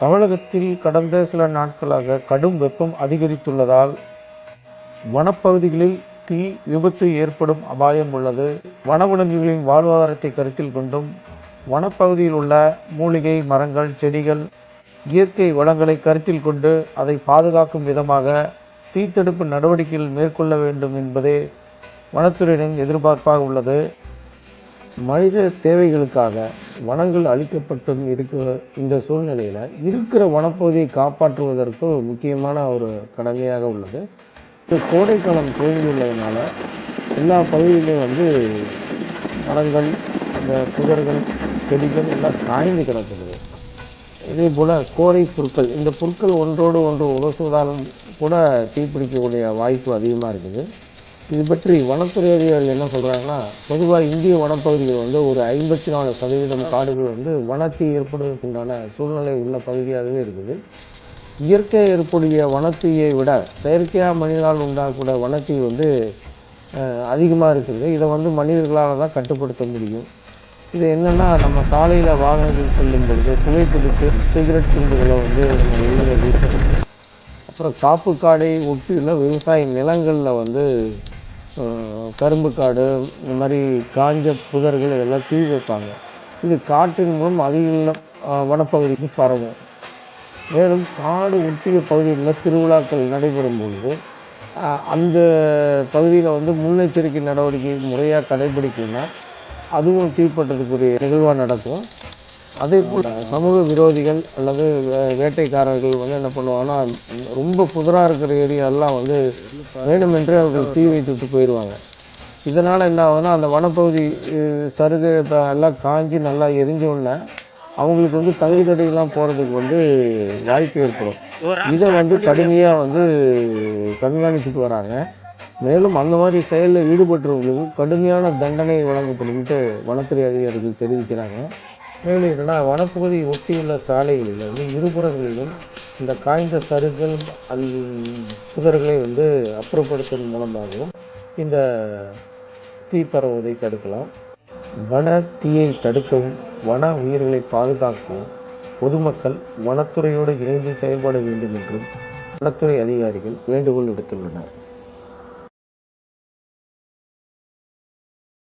தமிழகத்தில் கடந்த சில நாட்களாக கடும் வெப்பம் அதிகரித்துள்ளதால் வனப்பகுதிகளில் தீ விபத்து ஏற்படும் அபாயம் உள்ளது. வனவிலங்குகளின் வாழ்வாதாரத்தை கருத்தில் கொண்டும் வனப்பகுதியில் உள்ள மூலிகை மரங்கள் செடிகள் இயற்கை வளங்களை கருத்தில் கொண்டு அதை பாதுகாக்கும் விதமாக தீத்தடுப்பு நடவடிக்கைகள் மேற்கொள்ள வேண்டும் என்பதே வனத்துறையினரின் எதிர்பார்ப்பாக உள்ளது. மனித தேவைகளுக்காக வனங்கள் அழிக்கப்பட்டு இருக்கிற இந்த சூழ்நிலையில் இருக்கிற வனப்பகுதியை காப்பாற்றுவதற்கு ஒரு முக்கியமான ஒரு கடமையாக உள்ளது. இந்த கோடைக்காலம் துவங்கியுள்ளதுனால எல்லா பகுதியிலையும் வந்து மரங்கள் இந்த புதர்கள் செடிகள் எல்லாம் காய்ந்து கிடக்குது இதே போல் கோடை புற்கள் இந்த புற்கள் ஒன்றோடு ஒன்று உரசுவதாலும் கூட தீப்பிடிக்கக்கூடிய வாய்ப்பு அதிகமாக இருக்குது. இது பற்றி வனத்துறை அதிகாரிகள் என்ன சொல்கிறாங்கன்னா பொதுவாக இந்திய வனப்பகுதிகள் வந்து ஒரு ஐம்பத்தி நாலு சதவீதம் காடுகள் வந்து வனத்தை ஏற்படுவதற்குண்டான சூழ்நிலை உள்ள பகுதியாகவே இருக்குது. இயற்கை ஏற்படைய வனத்தீயை விட செயற்கையாக மனிதனால் உண்டாகக்கூடிய வனத்தீ வந்து அதிகமாக இருக்குது. இதை வந்து மனிதர்களால் தான் கட்டுப்படுத்த முடியும். இது என்னென்னா நம்ம சாலையில் வாகனங்கள் செல்லும் பொழுது புகைப்பிடித்து சிகரெட் துண்டுகளை வந்து நம்ம வெளியில் வீசுறது அப்புறம் காப்பு காடை ஒட்டியுள்ள விவசாய நிலங்களில் வந்து கரும்பு காடு இந்த மாதிரி காஞ்ச புதர்கள் இதெல்லாம் தீ வைப்பாங்க. இது காற்றின் மூலம் அதிக வனப்பகுதிக்கு பரவும். மேலும் காடு ஒட்டிய பகுதிகளில் திருவிழாக்கள் நடைபெறும் பொழுது அந்த பகுதியில் வந்து முன்னெச்சரிக்கை நடவடிக்கை முறையாக கடைபிடிக்கலைன்னா அதுவும் தீப்பற்றதுக்குரிய நிகழ்வாக நடக்கும். அதே போல் சமூக விரோதிகள் அல்லது வே- வேட்டைக்காரர்கள் வந்து என்ன பண்ணுவாங்கன்னா ரொம்ப புதராக இருக்கிற ஏரியாலாம் வந்து வேணுமென்றே அவர்கள் தீ வைத்துட்டு போயிடுவாங்க இதனால் என்ன ஆகுதுன்னா அந்த வனப்பகுதி சருகத்தை சருகு எல்லாம் காஞ்சி நல்லா எரிஞ்ச உடனே அவங்களுக்கு வந்து தகுதி தடையெல்லாம் போகிறதுக்கு வந்து வாய்ப்பு ஏற்படும். இதை வந்து கடுமையாக வந்து கண்காணிச்சுட்டு வராங்க. மேலும் அந்த மாதிரி செயலில் ஈடுபட்டவர்களுக்கு கடுமையான தண்டனை வழங்கப்படும்ட்டு வனத்துறை அதிகாரிகள் தெரிவிக்கிறாங்க. மேலும் என்னன்னா வனப்பகுதி ஒட்டியுள்ள சாலைகளில் வந்து இருபுறங்களிலும் இந்த காய்ந்த சருகள் அல் புதர்களை வந்து அப்புறப்படுத்துவதன் மூலமாகவும் இந்த தீ பரவுவதை தடுக்கலாம். வன தீயை தடுக்கவும் வன உயிர்களை பாதுகாக்கவும் பொதுமக்கள் வனத்துறையோடு இணைந்து செயல்பட வேண்டும் என்றும் வனத்துறை அதிகாரிகள் வேண்டுகோள் விடுத்துள்ளனர்.